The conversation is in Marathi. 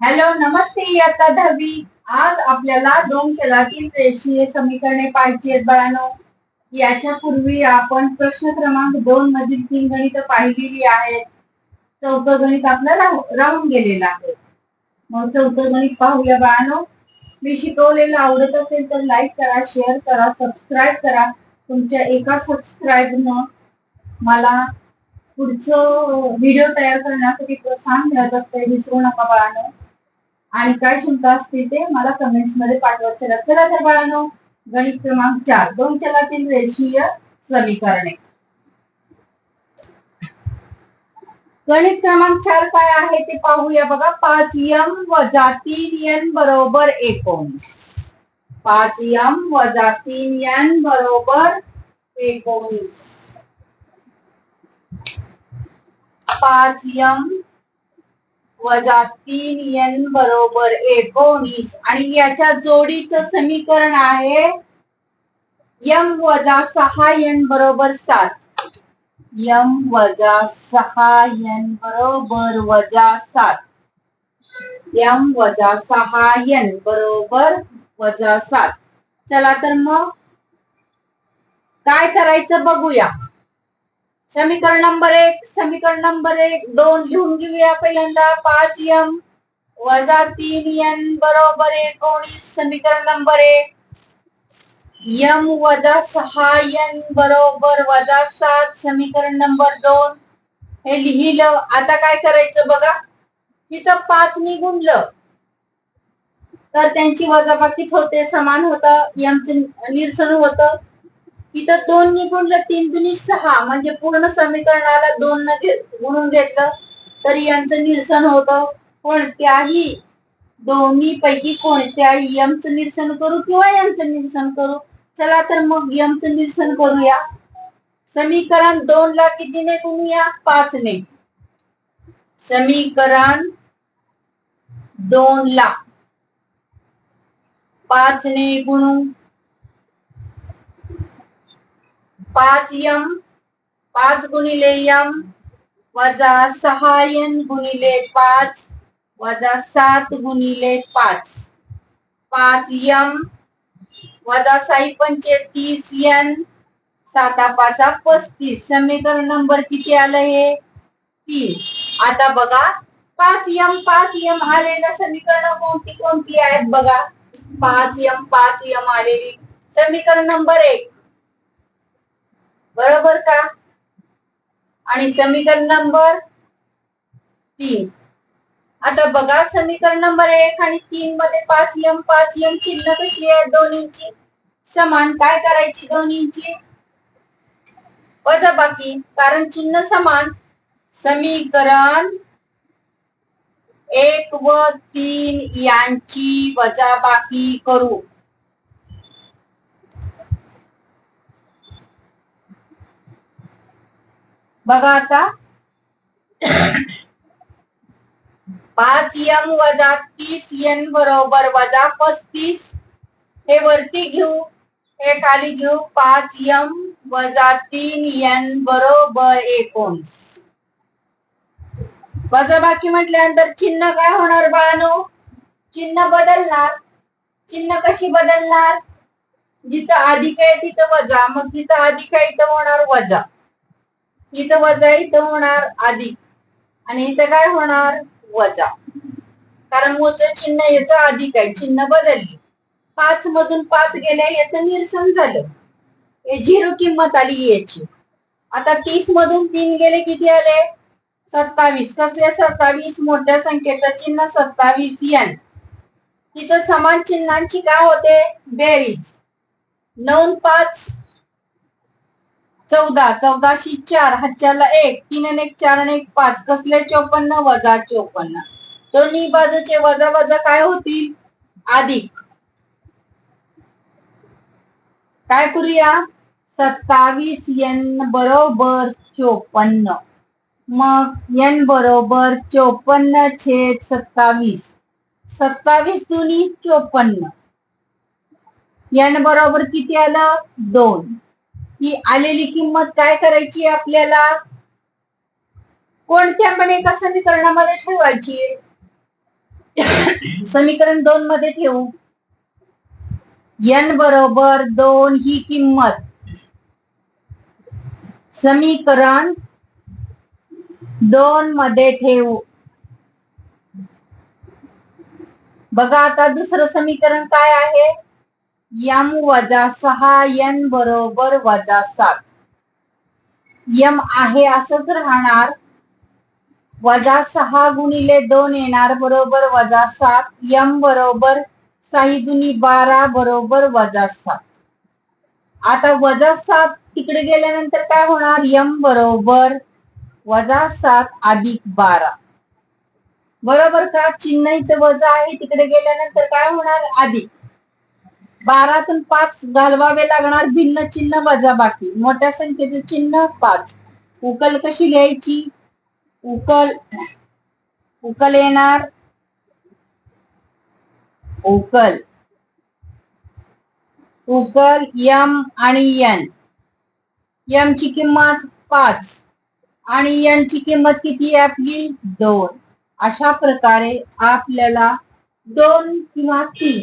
हॅलो नमस्ते इयत्ता दहावी. आज आपल्याला दोन चलातील रेषीय समीकरणे पाहिजे आहेत बाळांनो. याच्या पूर्वी आपण प्रश्न क्रमांक दोन मधील तीन गणित पाहिलेली आहेत. चौथं गणित आपला राहून गेलेलं आहे. मग चौथं गणित पाहूया बाळांनो. मी शिकवलेलं आवडत असेल तर लाईक करा शेअर करा सबस्क्राईब करा. तुमच्या एका सबस्क्राईबनं मला पुढचं व्हिडिओ तयार करण्यासाठी प्रोत्साहन मिळत असते. विसरू नका बाळांनो. आणि काय शंका असतील ते मला कमेंट्समध्ये पाठवत चला. चला तर बाळांनो गणित क्रमांक चार. दोन चलातील रेषीय समीकरणे. गणित क्रमांक चार काय आहे ते पाहूया बघा. पाच यम वजा तीन यन बरोबर एकोणीस. पाच यम वजा तीन यन बरोबर एकोणीस. पाच यम वजा तीन एन बरोबर एकोणीस. आणि याच्या जोडीचं समीकरण आहे यम वजा सहा एन बरोबर सात. यम वजा सहा एन बरोबर वजा सात. यम वजा सहा एन बरोबर वजा सात. चला तर मग काय करायचं बघूया. समीकरण नंबर एक समीकरण नंबर एक दोन लिहून घेऊया पहिल्यांदा. पाच यम वजा तीन एन बरोबर एकोणीस समीकरण नंबर एक. यम वजा सहा एन बरोबर वजा सात समीकरण नंबर दोन. हे लिहिलं. आता काय करायचं बघा. तिथं पाच निघुंडलं तर त्यांची वजाबाकीच होते समान होतं. यमचं निरसन होतं. इथं दोन निघुंडलं तीन दुनी सहा. म्हणजे पूर्ण समीकरणाला दोन न गुणून घेतलं तरी यांचं निरसन होतं. कोणत्याही दोन्ही पैकी कोणत्याही यमचं निरसन करू किंवा यांचं निरसन करू. चला तर मग यमचं निरसन करूया. समीकरण दोन ला कितीने गुणूया पाच ने. समीकरण दोन ला. पाच ने गुणू पाच यम पाच गुणिले यम वजा सहा एन गुणिले पाच वजा सात गुणिले पाच. पाच यम वजा साई पंचे तीस यन साता पाचा पस्तीस. समीकरण नंबर किती आलं हे? तीन. आता बघा पाच यम पाच यम आलेलं समीकरण कोणती कोणती आहेत बघा. पाच यम पाच यम आलेली. समीकरण नंबर एक. बरोबर का? आणि समीकरण नंबर तीन. आता बघा समीकरण नंबर एक आणि तीन मध्ये पाच यम पाच यम चिन्ह कशी आहे दोन्हींची? समान. काय करायची दोन्हींची? वजाबाकी कारण चिन्ह समान. समीकरण एक व तीन यांची वजाबाकी करू. बघा आता. पाच यम वजा तीस एन बरोबर वजा पस्तीस. हे वरती घेऊ. हे खाली घेऊ. पाच यम वजा तीन एन बरोबर एकोणीस. वजाबाकी म्हटल्यानंतर चिन्ह काय होणार बाळानो? चिन्ह बदलणार. चिन्ह कशी बदलणार? जिथं अधिक आहे तिथं वजा मग जिथं अधिक आहे इथं होणार? वजा. इथं वजा इथं होणार अधिक. आणि इथं काय होणार? वजा. कारण मूळचं चिन्ह याचं अधिक आहे चिन्ह बदलली. पाच मधून पाच गेल्या याचं निरसन झालं. हे झिरो किंमत आली याची. आता तीस मधून तीन गेले किती आले? सत्तावीस. कसल्या सत्तावीस? मोठ्या संख्येचं चिन्ह सत्तावीस एन. तिथं समान चिन्हांची काय होते? बेरीज. नऊ पाच चौदा चौदाशी चार हातच्याला एक तीन आणि एक चार आणि एक पाच कसले चोपन्न वजा चोपन्न. दोन्ही बाजूचे वजा वजा काय होतील? अधिक. काय करूया? सत्तावीस एन बरोबर चोपन्न. मग एन बरोबर चोपन्न छेद सत्तावीस. सत्तावीस दोन्ही चोपन्न. एन बरोबर किती आलं? दोन. ही आलेली किंमत काय करायची आपल्याला? कोणत्या पण एका समीकरणामध्ये ठेवायची? समीकरण दोन मध्ये ठेवू. एन बरोबर दोन ही किंमत. समीकरण दोन मध्ये ठेवू. बघा आता दुसरं समीकरण काय आहे? यम वजा सहा यन बरोबर वजा सात. यम आहे असंच राहणार. वजा सहा गुणिले दोन येणार बरोबर वजा सात. यम बरोबर साही दुनी बारा बरोबर वजा सात. आता वजा सात तिकडे गेल्यानंतर काय होणार? यम बरोबर वजा सात अधिक बारा. बरोबर का? चिन्ह इथं वजा आहे तिकडे गेल्यानंतर काय होणार? अधिक. बारातून पाच घालवावे लागणार भिन्न चिन्ह वजा बाकी. मोठ्या संख्येचे चिन्ह पाच. उकल कशी लिहायची उकल उकल येणार. उकल. उकल यम आणि यन. यम ची किंमत पाच. आणि यन ची किंमत किती आहे आपली? दोन. अशा प्रकारे आपल्याला दोन किंवा तीन